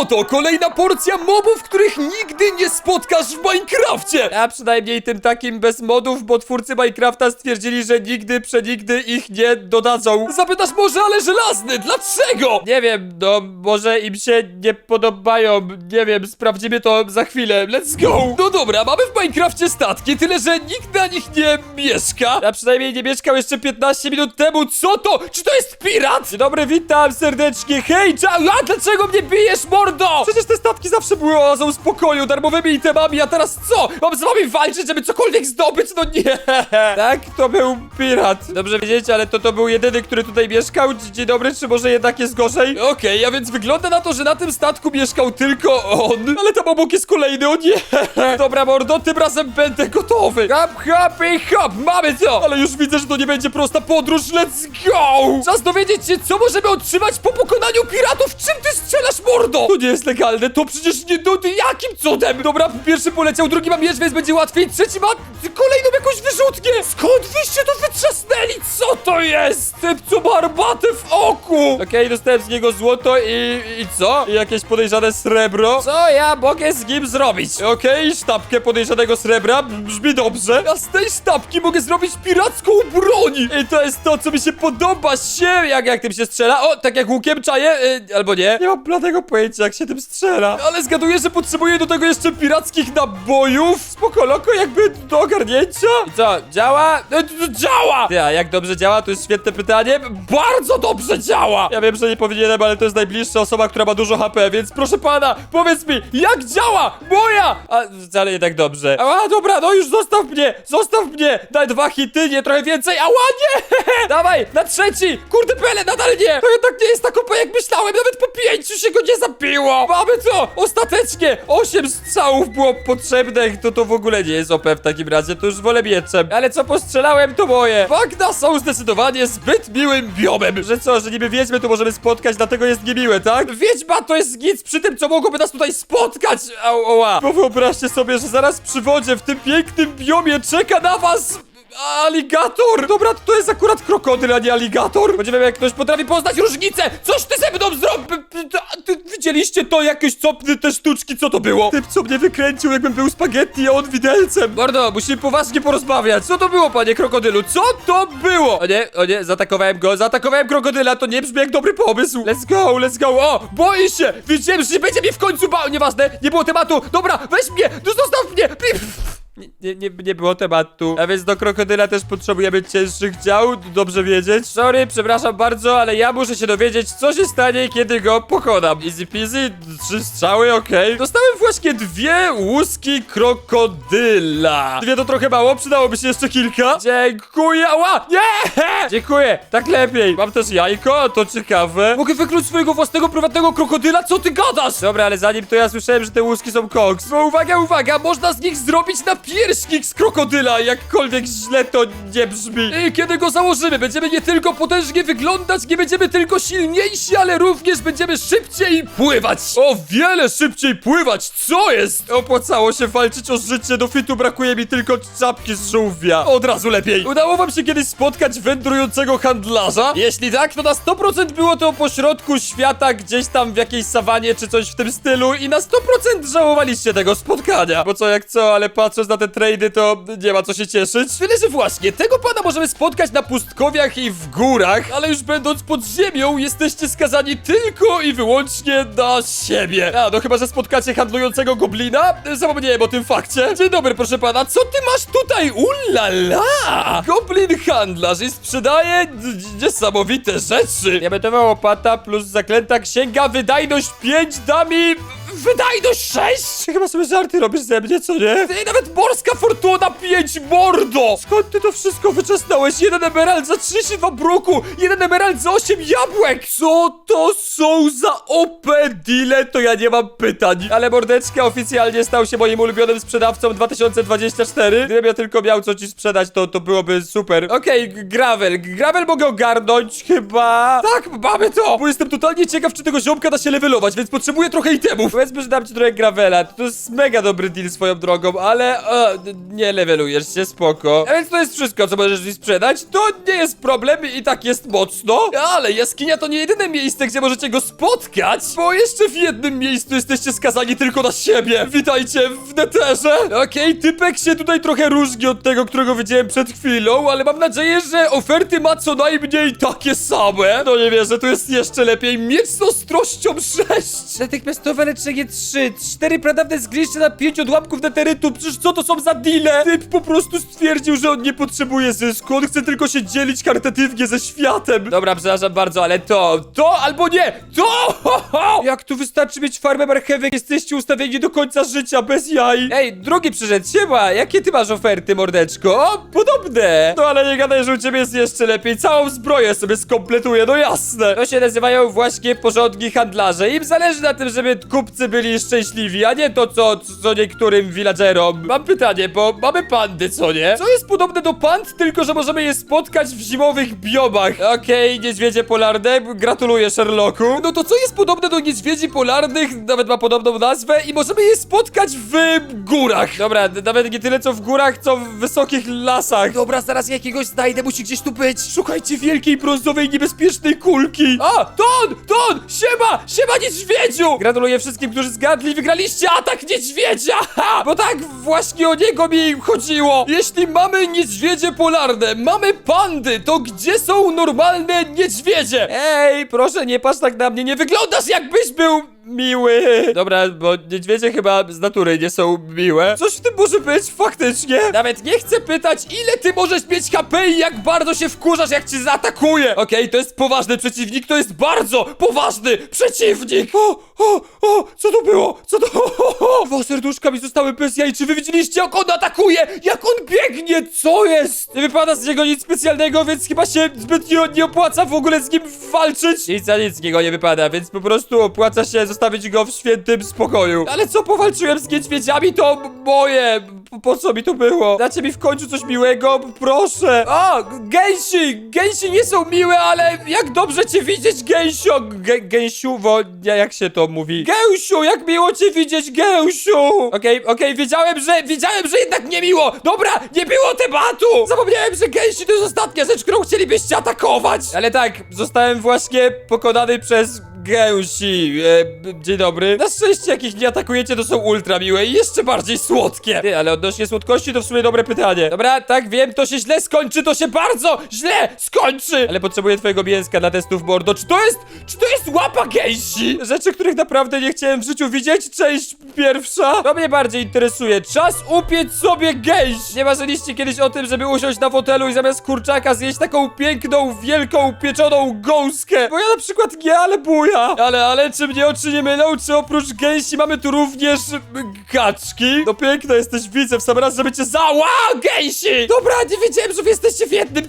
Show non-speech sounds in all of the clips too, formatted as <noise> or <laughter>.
oto kolejna porcja mobów, których nigdy nie spotkasz w Minecrafcie! A przynajmniej tym takim bez modów, bo twórcy Minecrafta stwierdzili, że nigdy, przenigdy ich nie dodadzą. Zapytasz może, ale żelazny, dlaczego? Nie wiem, no może im się nie podobają, nie wiem, sprawdzimy to za chwilę, let's go! No dobra, mamy w Minecrafcie statki, tyle że nikt na nich nie mieszka. A przynajmniej nie mieszkał jeszcze 15 minut temu, co to? Czy to jest pirat? Dzień dobry, witam serdecznie, hej, cza- a dlaczego mnie bijesz, mordo? Przecież te statki zawsze były oazą spokoju, darmowymi itemami, a teraz co? Mam z wami walczyć, żeby cokolwiek zdobyć? No nie! <laughs> Tak, to był pirat. Dobrze wiedzieć, ale to to był jedyny, który tutaj mieszkał. Dzień dobry, czy może jednak jest gorzej? Okej, a więc wygląda na to, że na tym statku mieszkał tylko on. Ale tam obok jest kolejny, o nie! <laughs> Dobra, mordo, tym razem będę gotowy. Hop, hop i hop, mamy to! Ale już widzę, że to nie będzie prosta podróż, let's go! Czas dowiedzieć się, co możemy otrzymać po pokonaniu piratów. Czym ty strzelasz, mordo? To nie jest legalne, to przecież nie... Ty jakim cudem? Dobra, pierwszy poleciał, drugi ma miecz, więc będzie łatwiej, trzeci ma kolejną jakąś wyrzutnię. Skąd wyście to wytrzasnęli? Co to jest? Typ, co ma w oku. Okej, dostałem z niego złoto i... i co? I jakieś podejrzane srebro. Co ja mogę z nim zrobić? Okej, sztabkę podejrzanego srebra, brzmi dobrze. A z tej sztabki mogę zrobić piracką broń. I to jest to, co mi się podoba. się, jak, jak tym się strzela. O, tak jak łukiem czaję, y, albo nie. Nie mam bladego pojęcia, jak się tym strzela. Ale zgaduję, że potrzebuję do tego jeszcze pirackich nabojów. Spoko, loko, jakby do ogarnięcia. I co, działa? Y, działa! Ty, a jak dobrze działa, to jest świetne pytanie. Bardzo dobrze działa! Ja wiem, że nie powinienem, ale to jest najbliższa osoba, która ma dużo HP, więc proszę pana, powiedz mi, jak działa moja! A, wcale nie tak dobrze. A, dobra, no już zostaw mnie! Zostaw mnie! Daj dwa hity, nie trochę więcej. Ała, nie! <laughs> Dawaj, na trzeci! Kurde, pele, nadal nie! To jednak nie jest tak OP, jak myślałem, nawet po pięciu się go nie zabiło! Mamy to! Ostatecznie! Osiem strzałów było potrzebnych, to to w ogóle nie jest OP w takim razie, to już wolę mieczem. Ale co postrzelałem, to moje. Bagna są zdecydowanie zbyt miłym biomem. Że co, że niby wiedźmy tu możemy spotkać, dlatego jest niemiłe, tak? Wiedźma to jest nic przy tym, co mogłoby nas tutaj spotkać! Au, oła. Bo wyobraźcie sobie, że zaraz przy wodzie, w tym pięknym biomie czeka na was... Aligator! Dobra, to jest akurat krokodyl, a nie aligator. Będziemy jak ktoś potrafi poznać różnicę. Coś ty ze mną zrobił? Widzieliście to jakieś copny te sztuczki, co to było? Typ, co mnie wykręcił, jakbym był spaghetti, a on widelcem. Mordo, musimy poważnie porozmawiać. Co to było, panie krokodylu? Co to było? O nie, o nie, zaatakowałem go, zaatakowałem krokodyla, to nie brzmi jak dobry pomysł. Let's go, let's go. O, boi się. Wiedziałem, że nie będzie mnie w końcu bał. Nieważne, nie było tematu. Dobra, weź mnie, no zostaw mnie. Nie, nie, nie, nie było tematu. A więc do krokodyla też potrzebujemy cięższych dział, dobrze wiedzieć. Sorry, przepraszam bardzo, ale ja muszę się dowiedzieć, co się stanie, kiedy go pokonam. Easy peasy, trzy strzały, okej. Dostałem właśnie dwie łuski krokodyla. Dwie to trochę mało, przydałoby się jeszcze kilka. Dziękuję, ała, nie! <laughs> Dziękuję, tak lepiej. Mam też jajko, to ciekawe. Mogę wykluć swojego własnego prywatnego krokodyla? Co ty gadasz? Dobra, ale zanim to ja słyszałem, że te łuski są koks. Bo uwaga, uwaga, można z nich zrobić napierśnik z krokodyla, jakkolwiek źle to nie brzmi. I kiedy go założymy, będziemy nie tylko potężnie wyglądać, nie będziemy tylko silniejsi, ale również będziemy szybciej pływać. O wiele szybciej pływać, co jest? Opłacało się walczyć o życie, do fitu brakuje mi tylko czapki z żółwia. Od razu lepiej. Udało wam się kiedyś spotkać wędrującego handlarza? Jeśli tak, to na 100% było to pośrodku świata, gdzieś tam w jakiejś sawanie czy coś w tym stylu i na 100% żałowaliście tego spotkania. Bo co jak co, ale patrząc na te trady, to nie ma co się cieszyć. Tyle, że właśnie, tego pana możemy spotkać na pustkowiach i w górach, ale już będąc pod ziemią, jesteście skazani tylko i wyłącznie na siebie. A, no chyba, że spotkacie handlującego goblina? Zapomniałem o tym fakcie. Dzień dobry, proszę pana, co ty masz tutaj? Ulala! Goblin handlarz i sprzedaje niesamowite rzeczy. Diamentowa łopata plus zaklęta księga, wydajność 5 da mi... Wydajność 6? Chyba sobie żarty robisz ze mnie, co nie? Ty, nawet morska fortuna 5, mordo! Skąd ty to wszystko wyczesnąłeś? Jeden emerald za 32 bruku, jeden emerald za 8 jabłek! Co to są za OP deale? To ja nie mam pytań. Ale mordeczka oficjalnie stał się moim ulubionym sprzedawcą 2024. Gdybym ja tylko miał co ci sprzedać, to, to byłoby super. Okej, g- gravel. Gravel mogę ogarnąć chyba. Tak, mamy to! Bo jestem totalnie ciekaw, czy tego ziomka da się levelować, więc potrzebuję trochę itemów. Powiedz powiedzmy, że dam ci trochę gravela. To jest mega dobry deal swoją drogą, ale e, nie levelujesz się, spoko. A więc to jest wszystko, co możesz mi sprzedać. To nie jest problem i tak jest mocno. Ale jaskinia to nie jedyne miejsce, gdzie możecie go spotkać, bo jeszcze w jednym miejscu jesteście skazani tylko na siebie. Witajcie w neterze. Okej, typek się tutaj trochę różni od tego, którego widziałem przed chwilą, ale mam nadzieję, że oferty ma co najmniej takie same. No nie wierzę, tu jest jeszcze lepiej. Miecz z ostrością 6. Natychmiastowe leczenie 3. 4 pradawne zgryźcie na 5 odłamków neterytu. Przecież co to są za deale? Typ po prostu stwierdził, że on nie potrzebuje zysku. On chce tylko się dzielić charytatywnie ze światem. Dobra, przepraszam bardzo, ale to, to albo nie, to! Ho, ho! Jak tu wystarczy mieć farmę marchewek, jesteście ustawieni do końca życia, bez jaj. Ej, drugi przyszedł, siema, jakie ty masz oferty, mordeczko? O, podobne. No ale nie gadaj, że u ciebie jest jeszcze lepiej. Całą zbroję sobie skompletuję, no jasne. To się nazywają właśnie porządki handlarze. Im zależy na tym, żeby kupcy byli szczęśliwi, a nie to, co, co niektórym villagerom. Mam pytanie, bo mamy pandy, co nie? Co jest podobne do pand, tylko że możemy je spotkać w zimowych biomach. Okej, niedźwiedzie polarne, gratuluję Sherlocku. No to co jest podobne do niedźwiedzi polarnych, nawet ma podobną nazwę i możemy je spotkać w górach. Dobra, nawet nie tyle co w górach, co w wysokich lasach. Dobra, zaraz jakiegoś znajdę, musi gdzieś tu być. Szukajcie wielkiej, brązowej, niebezpiecznej kulki. A, Ton, Ton, siema, siema niedźwiedziu. Gratuluję wszystkim, którzy zgadli, wygraliście atak niedźwiedzia. Ha, bo tak właśnie o niego mi chodziło. Jeśli mamy niedźwiedzie polarne, mamy pandy, to gdzie są normalne niedźwiedzie? Ej, proszę, nie patrz tak na mnie, nie wyglądasz jakbyś był miły. Dobra, bo niedźwiedzie chyba z natury nie są miłe. Coś w tym może być, faktycznie. Nawet nie chcę pytać, ile ty możesz mieć HP i jak bardzo się wkurzasz, jak cię zaatakuje. Okej, to jest poważny przeciwnik, to jest bardzo poważny przeciwnik. O, o, o, co to było? Co to? <laughs> Dwa serduszka mi zostały bez jaj. Czy wy widzieliście, jak on atakuje? Jak on biegnie? Co jest? Nie wypada z niego nic specjalnego, więc chyba się zbytnio nie opłaca w ogóle z nim walczyć. Nic za nic z niego nie wypada, więc po prostu opłaca się zostawić go w świętym spokoju. Ale co powalczyłem z niedźwiedziami, to moje. Po, co mi to było? Dacie mi w końcu coś miłego? Proszę. O, gęsi! Gęsi nie są miłe, ale jak dobrze cię widzieć, gęsio! Gę, gęsiu, wo, nie, jak się to mówi? Gęsiu, jak miło cię widzieć, gęsiu! Okej, okej, wiedziałem, że, wiedziałem, że jednak nie miło! Dobra, nie było tematu! Zapomniałem, że gęsi to jest ostatnia rzecz, którą chcielibyście atakować! Ale tak, zostałem właśnie pokonany przez gęsi. E, dzień dobry. Na szczęście, jak ich nie atakujecie, to są ultra miłe i jeszcze bardziej słodkie. Ty, ale odnośnie słodkości to w sumie dobre pytanie. Dobra, tak wiem, to się źle skończy, to się bardzo źle skończy! Ale potrzebuję twojego mięska dla testów mordo. Czy to jest, czy to jest łapa gęsi? Rzeczy, których naprawdę nie chciałem w życiu widzieć. Część pierwsza. To mnie bardziej interesuje. Czas upiec sobie gęś. Nie marzyliście kiedyś o tym, żeby usiąść na fotelu i zamiast kurczaka zjeść taką piękną, wielką, pieczoną gąskę? Bo ja na przykład nie, ale buja. <laughs> Ale, ale czy mnie oczy nie mylą? Czy oprócz gęsi mamy tu również m, kaczki? No piękna jesteś, widzę w sam raz, żeby cię za... Wow, gęsi! Dobra, nie wiedziałem, że wy jesteście w jednym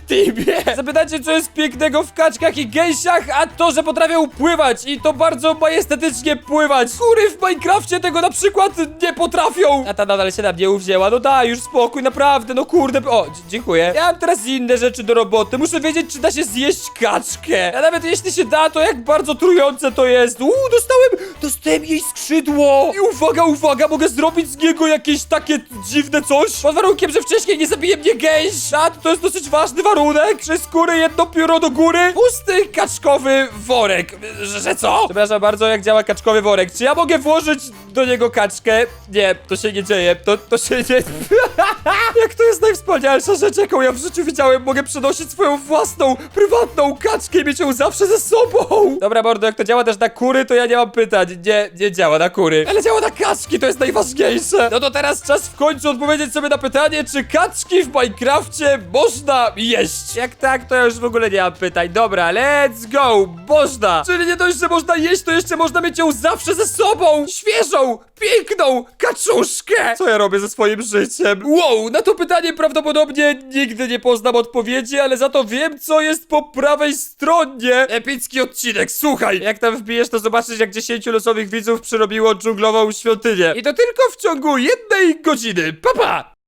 co jest pięknego w kaczkach i gęsiach, a to, że potrafią pływać i to bardzo majestatycznie pływać. Kury w Minecrafcie tego na przykład nie potrafią. A ta nadal się na mnie uwzięła. No daj, już spokój, naprawdę, no kurde. O, dziękuję. Ja mam teraz inne rzeczy do roboty. Muszę wiedzieć, czy da się zjeść kaczkę. A nawet jeśli się da, to jak bardzo trujące to jest. Uuu, dostałem, dostałem jej skrzydło. I uwaga, uwaga, mogę zrobić z niego jakieś takie dziwne coś. Pod warunkiem, że wcześniej nie zabije mnie gęś. A to jest dosyć ważny warunek. Trzy skóry, jedno pióro do góry. Pusty kaczkowy worek. Że, że co? Przepraszam bardzo, jak działa kaczkowy worek. Czy ja mogę włożyć do niego kaczkę? Nie, to się nie dzieje. To, to się nie... <laughs> jak to jest najwspanialsza rzecz, jaką ja w życiu widziałem. Mogę przenosić swoją własną, prywatną kaczkę i mieć ją zawsze ze sobą. Dobra, mordo, jak to działa też na kury, to ja nie mam pytań. Nie, nie działa na kury. Ale działa na kaczki, to jest najważniejsze. No to teraz czas w końcu odpowiedzieć sobie na pytanie, czy kaczki w Minecrafcie można jeść? Jak tak, to ja już w ogóle nie mam pytań. Dobra, let's go, można. Czyli nie dość, że można jeść, to jeszcze można mieć ją zawsze ze sobą. Świeżą, piękną kaczuszkę. Co ja robię ze swoim życiem? Wow, na to pytanie prawdopodobnie nigdy nie poznam odpowiedzi, ale za to wiem, co jest po prawej stronie. Epicki odcinek, słuchaj. Jak tam wbijesz, to zobaczysz, jak 10 losowych widzów przyrobiło dżunglową świątynię. I to tylko w ciągu jednej godziny. Papa! Pa!